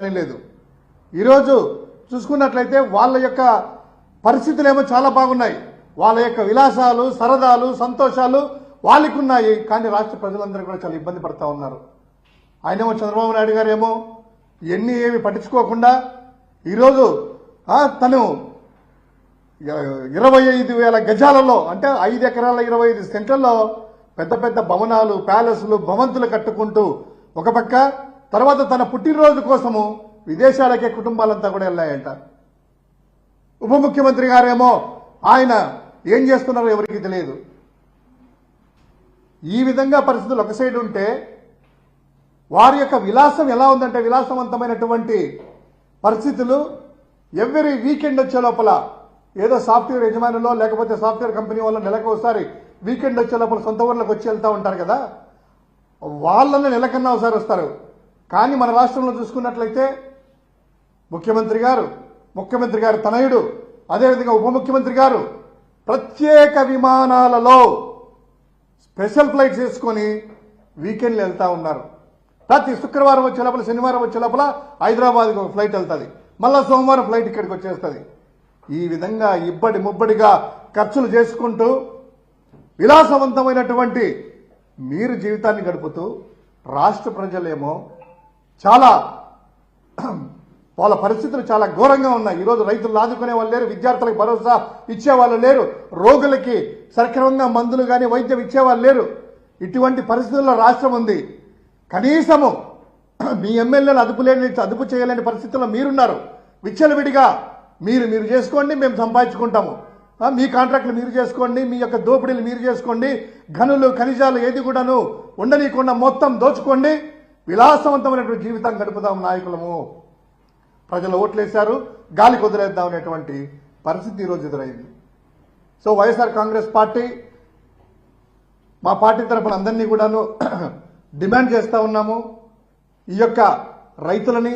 లేదు. ఈరోజు చూసుకున్నట్లయితే వాళ్ళ యొక్క పరిస్థితులు ఏమో చాలా బాగున్నాయి. వాళ్ళ యొక్క విలాసాలు సరదాలు సంతోషాలు వాళ్ళకి ఉన్నాయి కానీ రాష్ట్ర ప్రజలందరూ కూడా చాలా ఇబ్బంది పడతా ఉన్నారు. ఆయనేమో చంద్రబాబు నాయుడు గారు ఏమో ఎన్ని ఏమి పట్టించుకోకుండా ఈరోజు తను ఇరవై ఐదు వేల గజాలలో అంటే ఐదు ఎకరాల ఇరవై ఐదు సెంటర్లో పెద్ద పెద్ద భవనాలు ప్యాలెస్లు భవంతులు కట్టుకుంటూ ఒక పక్క తర్వాత తన పుట్టినరోజు కోసము విదేశాలకే కుటుంబాలంతా కూడా వెళ్ళాయంట. ఉప ముఖ్యమంత్రి గారేమో ఆయన ఏం చేస్తున్నారో ఎవరికి తెలియదు. ఈ విధంగా పరిస్థితులు ఒక సైడ్ ఉంటే వారి యొక్క విలాసం ఎలా ఉందంటే విలాసవంతమైనటువంటి పరిస్థితులు ఎవ్రీ వీకెండ్ వచ్చే లోపల ఏదో సాఫ్ట్వేర్ యజమానులో లేకపోతే సాఫ్ట్వేర్ కంపెనీ వాళ్ళు నెలకు ఒకసారి వీకెండ్ వచ్చే లోపల సొంత ఊర్లకు వచ్చి వెళ్తూ ఉంటారు కదా? వాళ్ళని నెలకన్నా ఒకసారి వస్తారు. కానీ మన రాష్ట్రంలో చూసుకున్నట్లయితే ముఖ్యమంత్రి గారు ముఖ్యమంత్రి గారు తనయుడు అదేవిధంగా ఉప ముఖ్యమంత్రి గారు ప్రత్యేక విమానాలలో స్పెషల్ ఫ్లైట్స్ వేసుకొని వీకెండ్లు వెళ్తూ ఉన్నారు. ప్రతి శుక్రవారం వచ్చే లోపల శనివారం వచ్చే లోపల హైదరాబాద్కి ఒక ఫ్లైట్ వెళ్తుంది. మళ్ళా సోమవారం ఫ్లైట్ ఇక్కడికి వచ్చేస్తుంది. ఈ విధంగా ఇబ్బడి ముబ్బడిగా ఖర్చులు చేసుకుంటూ విలాసవంతమైనటువంటి మీరు జీవితాన్ని గడుపుతూ రాష్ట్ర ప్రజలేమో చాలా వాళ్ళ పరిస్థితులు చాలా ఘోరంగా ఉన్నాయి. ఈరోజు రైతులు ఆదుకునే వాళ్ళు లేరు విద్యార్థులకు భరోసా ఇచ్చేవాళ్ళు లేరు రోగులకి సక్రమంగా మందులు కానీ వైద్యం ఇచ్చేవాళ్ళు లేరు. ఇటువంటి పరిస్థితుల్లో రాష్ట్రం ఉంది. కనీసము మీ ఎమ్మెల్యేలు అదుపు లేని అదుపు చేయలేని పరిస్థితుల్లో మీరున్నారు. విచ్చలవిడిగా మీరు మీరు చేసుకోండి మేము సంపాదించుకుంటాము. మీ కాంట్రాక్టులు మీరు చేసుకోండి మీ యొక్క దోపిడీలు మీరు చేసుకోండి గనులు ఖనిజాలు ఏది కూడాను ఉండనీయకుండా మొత్తం దోచుకోండి. విలాసవంతమైనటువంటి జీవితం గడుపుదాం నాయకులము. ప్రజలు ఓట్లేశారు గాలి కుదిరేద్దాం అనేటువంటి పరిస్థితి ఈరోజు ఎదురైంది. సో వైఎస్ఆర్ కాంగ్రెస్ పార్టీ మా పార్టీ తరఫున అందరినీ కూడాను డిమాండ్ చేస్తూ ఉన్నాము. ఈ యొక్క రైతులని